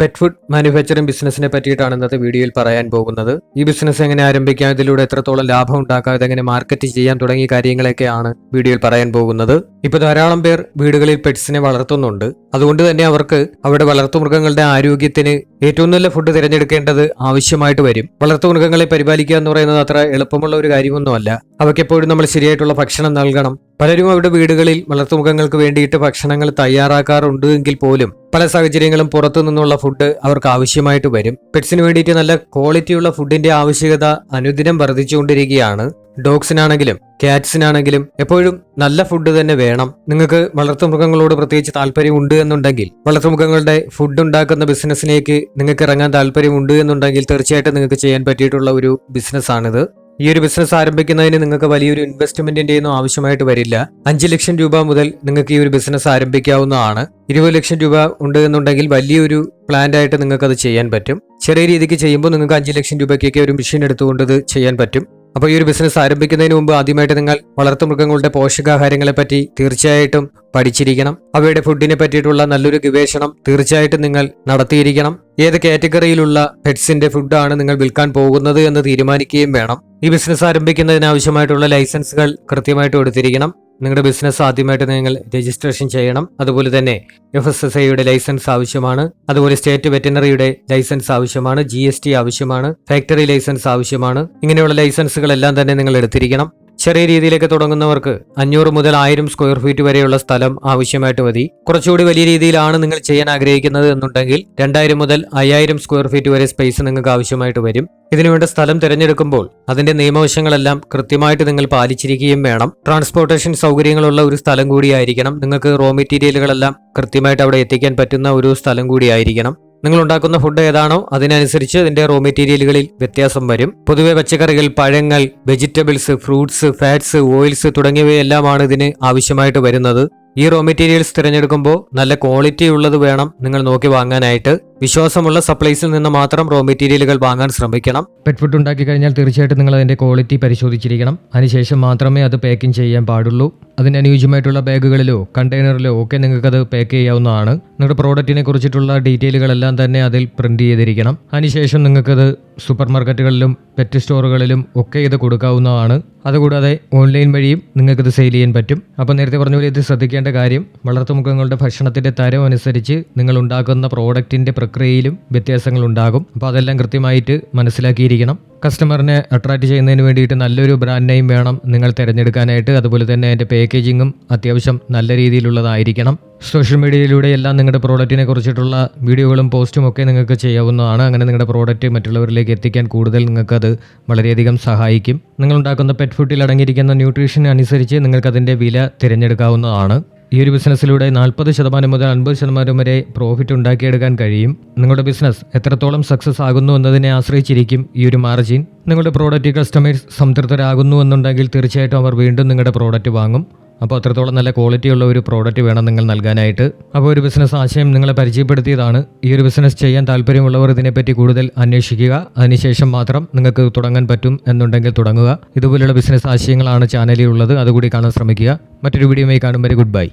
Pet food manufacturing ബിസിനസിനെ പറ്റിയിട്ടാണ് ഇന്നത്തെ വീഡിയോയിൽ പറയാൻ പോകുന്നത്. ഈ ബിസിനസ് എങ്ങനെ ആരംഭിക്കാം ഇതിലൂടെ എത്രത്തോളം ലാഭം ഉണ്ടാക്കാം ഇതെങ്ങനെ മാർക്കറ്റ് ചെയ്യാൻ തുടങ്ങിയ കാര്യങ്ങളൊക്കെയാണ് വീഡിയോയിൽ പറയാൻ പോകുന്നത്. ഇപ്പൊ ധാരാളം പേർ വീടുകളിൽ പെറ്റ്സിനെ വളർത്തുന്നുണ്ട്. അതുകൊണ്ട് തന്നെ അവർക്ക് അവരുടെ വളർത്തുമൃഗങ്ങളുടെ ആരോഗ്യത്തിന് ഏറ്റവും നല്ല ഫുഡ് തിരഞ്ഞെടുക്കേണ്ടത് ആവശ്യമായിട്ട് വരും. വളർത്തുമൃഗങ്ങളെ പരിപാലിക്കുക എന്ന് പറയുന്നത് അത്ര എളുപ്പമുള്ള ഒരു കാര്യമൊന്നുമല്ല. അവയ്ക്കെപ്പോഴും നമ്മൾ ശരിയായിട്ടുള്ള ഭക്ഷണം നൽകണം. പലരും അവരുടെ വീടുകളിൽ വളർത്തുമൃഗങ്ങൾക്ക് വേണ്ടിയിട്ട് ഭക്ഷണങ്ങൾ തയ്യാറാക്കാറുണ്ട് എങ്കിൽ പോലും പല സാഹചര്യങ്ങളും പുറത്തു നിന്നുള്ള ഫുഡ് അവർക്ക് ആവശ്യമായിട്ട് വരും. പെറ്റ്സിന് വേണ്ടിയിട്ട് നല്ല ക്വാളിറ്റിയുള്ള ഫുഡിന്റെ ആവശ്യകത അനുദിനം വർദ്ധിച്ചുകൊണ്ടിരിക്കുകയാണ്. ഡോഗ്സിനാണെങ്കിലും ക്യാറ്റ്സിനാണെങ്കിലും എപ്പോഴും നല്ല ഫുഡ് തന്നെ വേണം. നിങ്ങൾക്ക് വളർത്തുമൃഗങ്ങളോട് പ്രത്യേകിച്ച് താല്പര്യം ഉണ്ട് എന്നുണ്ടെങ്കിൽ വളർത്തുമൃഗങ്ങളുടെ ഫുഡ് ഉണ്ടാക്കുന്ന ബിസിനസ്സിലേക്ക് നിങ്ങൾക്ക് ഇറങ്ങാൻ താല്പര്യമുണ്ട് എന്നുണ്ടെങ്കിൽ തീർച്ചയായിട്ടും നിങ്ങൾക്ക് ചെയ്യാൻ പറ്റിയിട്ടുള്ള ഒരു ബിസിനസ്സാണിത് ഈ ഒരു ബിസിനസ് ആരംഭിക്കുന്നതിന് നിങ്ങൾക്ക് വലിയൊരു ഇൻവെസ്റ്റ്മെന്റിന്റെ ഒന്നും ആവശ്യമായിട്ട് വരില്ല. അഞ്ച് ലക്ഷം രൂപ മുതൽ നിങ്ങൾക്ക് ഈ ഒരു ബിസിനസ് ആരംഭിക്കാവുന്നതാണ്. ഇരുപത് ലക്ഷം രൂപ ഉണ്ട് എന്നുണ്ടെങ്കിൽ വലിയൊരു പ്ലാന്റ് ആയിട്ട് നിങ്ങൾക്ക് അത് ചെയ്യാൻ പറ്റും. ചെറിയ രീതിക്ക് ചെയ്യുമ്പോൾ നിങ്ങൾക്ക് അഞ്ച് ലക്ഷം രൂപയ്ക്കൊക്കെ ഒരു മെഷീൻ എടുത്തുകൊണ്ട് ചെയ്യാൻ പറ്റും. അപ്പോൾ ഈ ഒരു ബിസിനസ് ആരംഭിക്കുന്നതിന് മുമ്പ് ആദ്യമായിട്ട് നിങ്ങൾ വളർത്തുമൃഗങ്ങളുടെ പോഷകാഹാരങ്ങളെ പറ്റി തീർച്ചയായിട്ടും പഠിച്ചിരിക്കണം. അവയുടെ ഫുഡിനെ പറ്റിയിട്ടുള്ള നല്ലൊരു ഗവേഷണം തീർച്ചയായിട്ടും നിങ്ങൾ നടത്തിയിരിക്കണം. ഏത് കാറ്റഗറിയിലുള്ള പെറ്റ്സിന്റെ ഫുഡാണ് നിങ്ങൾ വിൽക്കാൻ പോകുന്നത് എന്ന് തീരുമാനിക്കുകയും വേണം. ഈ ബിസിനസ് ആരംഭിക്കുന്നതിന് ആവശ്യമായിട്ടുള്ള ലൈസൻസുകൾ കൃത്യമായിട്ട് എടുത്തിരിക്കണം. നിങ്ങളുടെ ബിസിനസ് ആദ്യമായിട്ട് നിങ്ങൾ രജിസ്ട്രേഷൻ ചെയ്യണം. അതുപോലെ തന്നെ എഫ് എസ് എസ് ഐയുടെ ലൈസൻസ് ആവശ്യമാണ്. അതുപോലെ സ്റ്റേറ്റ് വെറ്റിനറിയുടെ ലൈസൻസ് ആവശ്യമാണ്. ജി ആവശ്യമാണ്. ഫാക്ടറി ലൈസൻസ് ആവശ്യമാണ്. ഇങ്ങനെയുള്ള ലൈസൻസുകളെല്ലാം തന്നെ നിങ്ങൾ എടുത്തിരിക്കണം. ചെറിയ രീതിയിലേക്ക് തുടങ്ങുന്നവർക്ക് അഞ്ഞൂറ് മുതൽ ആയിരം സ്ക്വയർ ഫീറ്റ് വരെയുള്ള സ്ഥലം ആവശ്യമായിട്ട് മതി. കുറച്ചുകൂടി വലിയ രീതിയിലാണ് നിങ്ങൾ ചെയ്യാൻ ആഗ്രഹിക്കുന്നത് എന്നുണ്ടെങ്കിൽ രണ്ടായിരം മുതൽ അയ്യായിരം സ്ക്വയർ ഫീറ്റ് വരെ സ്പേസ് നിങ്ങൾക്ക് ആവശ്യമായിട്ട് വരും. ഇതിനുവേണ്ട സ്ഥലം തിരഞ്ഞെടുക്കുമ്പോൾ അതിന്റെ നിയമവശങ്ങളെല്ലാം കൃത്യമായിട്ട് നിങ്ങൾ പാലിച്ചിരിക്കുകയും വേണം. ട്രാൻസ്പോർട്ടേഷൻ സൗകര്യങ്ങളുള്ള ഒരു സ്ഥലം കൂടിയായിരിക്കണം നിങ്ങൾക്ക് റോ മെറ്റീരിയലുകളെല്ലാം കൃത്യമായിട്ട് അവിടെ എത്തിക്കാൻ പറ്റുന്ന ഒരു സ്ഥലം കൂടിയായിരിക്കണം നിങ്ങൾ ഉണ്ടാക്കുന്ന ഫുഡ് ഏതാണോ അതിനനുസരിച്ച് ഇതിന്റെ റോ മെറ്റീരിയലുകളിൽ വ്യത്യാസം വരും. പൊതുവെ പച്ചക്കറികൾ പഴങ്ങൾ വെജിറ്റബിൾസ് ഫ്രൂട്ട്സ് ഫാറ്റ്സ് ഓയിൽസ് തുടങ്ങിയവയെല്ലാമാണ് ഇതിന് ആവശ്യമായിട്ട് വരുന്നത്. ഈ റോ മെറ്റീരിയൽസ് തിരഞ്ഞെടുക്കുമ്പോൾ നല്ല ക്വാളിറ്റി ഉള്ളത് വേണം നിങ്ങൾ നോക്കി വാങ്ങാനായിട്ട്. വിശ്വാസമുള്ള സപ്ലൈസിൽ നിന്ന് മാത്രം റോ മെറ്റീരിയലുകൾ വാങ്ങാൻ ശ്രമിക്കണം. പെറ്റ് ഫുഡ് ഉണ്ടാക്കി കഴിഞ്ഞാൽ തീർച്ചയായിട്ടും നിങ്ങൾ അതിന്റെ ക്വാളിറ്റി പരിശോധിച്ചിരിക്കണം. അതിനുശേഷം മാത്രമേ അത് പാക്കിംഗ് ചെയ്യാൻ പാടുള്ളൂ. അതിന് അനുയോജ്യമായിട്ടുള്ള ബാഗുകളിലോ കണ്ടെയ്നറിലോ ഒക്കെ നിങ്ങൾക്ക് അത് പാക്ക് ചെയ്യാവുന്നതാണ്. നിങ്ങളുടെ പ്രോഡക്റ്റിനെ കുറിച്ചിട്ടുള്ള ഡീറ്റെയിലുകളെല്ലാം തന്നെ അതിൽ പ്രിന്റ് ചെയ്തിരിക്കണം. അതിനുശേഷം നിങ്ങൾക്കത് സൂപ്പർ മാർക്കറ്റുകളിലും പെറ്റ് സ്റ്റോറുകളിലും ഒക്കെ ഇത് കൊടുക്കാവുന്നതാണ്. അതുകൂടാതെ ഓൺലൈൻ വഴിയും നിങ്ങൾക്കിത് സെയിൽ ചെയ്യാൻ പറ്റും. അപ്പോൾ നേരത്തെ പറഞ്ഞ പോലെ ഇത് ശ്രദ്ധിക്കേണ്ട കാര്യം വളർത്തുമുഖങ്ങളുടെ ഭക്ഷണത്തിന്റെ തരം അനുസരിച്ച് നിങ്ങൾ ഉണ്ടാക്കുന്ന പ്രോഡക്റ്റിന്റെ പ്രക്രിയയിലും വ്യത്യാസങ്ങളുണ്ടാകും. അപ്പോൾ അതെല്ലാം കൃത്യമായിട്ട് മനസ്സിലാക്കിയിരിക്കണം. കസ്റ്റമറിനെ അട്രാക്ട് ചെയ്യുന്നതിന് വേണ്ടിയിട്ട് നല്ലൊരു ബ്രാൻഡ് നെയിം വേണം നിങ്ങൾ തിരഞ്ഞെടുക്കാനായിട്ട്. അതുപോലെ തന്നെ അതിന്റെ പാക്കേജിങ്ങും അത്യാവശ്യം നല്ല രീതിയിലുള്ളതായിരിക്കണം. സോഷ്യൽ മീഡിയയിലൂടെ എല്ലാം നിങ്ങളുടെ പ്രോഡക്റ്റിനെ കുറിച്ചിട്ടുള്ള വീഡിയോകളും പോസ്റ്റും ഒക്കെ നിങ്ങൾക്ക് ചെയ്യാവുന്നതാണ്. അങ്ങനെ നിങ്ങളുടെ പ്രോഡക്റ്റ് മറ്റുള്ളവരിലേക്ക് എത്തിക്കാൻ കൂടുതൽ നിങ്ങൾക്കത് വളരെയധികം സഹായിക്കും. നിങ്ങൾ ഉണ്ടാക്കുന്ന പെറ്റ് ഫുഡിൽ അടങ്ങിയിരിക്കുന്ന ന്യൂട്രീഷൻ അനുസരിച്ച് നിങ്ങൾക്കതിന്റെ വില തിരഞ്ഞെടുക്കാവുന്നതാണ്. ഈ ഒരു ബിസിനസ്സിലൂടെ നാൽപ്പത് ശതമാനം മുതൽ അൻപത് ശതമാനം വരെ പ്രോഫിറ്റ് ഉണ്ടാക്കിയെടുക്കാൻ കഴിയും. നിങ്ങളുടെ ബിസിനസ് എത്രത്തോളം സക്സസ് ആകുന്നു എന്നതിനെ ആശ്രയിച്ചിരിക്കും ഈ ഒരു മാർജിൻ നിങ്ങളുടെ പ്രോഡക്റ്റ് കസ്റ്റമേഴ്സ് സംതൃപ്തരാകുന്നു എന്നുണ്ടെങ്കിൽ തീർച്ചയായിട്ടും അവർ വീണ്ടും നിങ്ങളുടെ പ്രോഡക്റ്റ് വാങ്ങും. അപ്പോൾ അത്രത്തോളം നല്ല ക്വാളിറ്റി ഉള്ള ഒരു പ്രോഡക്റ്റ് വേണം നിങ്ങൾ നൽകാനായിട്ട്. അപ്പോൾ ഒരു ബിസിനസ് ആശയം നിങ്ങളെ പരിചയപ്പെടുത്തിയതാണ്. ഈ ഒരു ബിസിനസ് ചെയ്യാൻ താല്പര്യമുള്ളവർ ഇതിനെപ്പറ്റി കൂടുതൽ അന്വേഷിക്കുക. അതിനുശേഷം മാത്രം നിങ്ങൾക്ക് തുടങ്ങാൻ പറ്റും എന്നുണ്ടെങ്കിൽ തുടങ്ങുക. ഇതുപോലുള്ള ബിസിനസ് ആശയങ്ങളാണ് ചാനലിൽ ഉള്ളത്. അതുകൂടി കാണാൻ ശ്രമിക്കുക. മറ്റൊരു വീഡിയോയുമായി കാണും ഗുഡ് ബൈ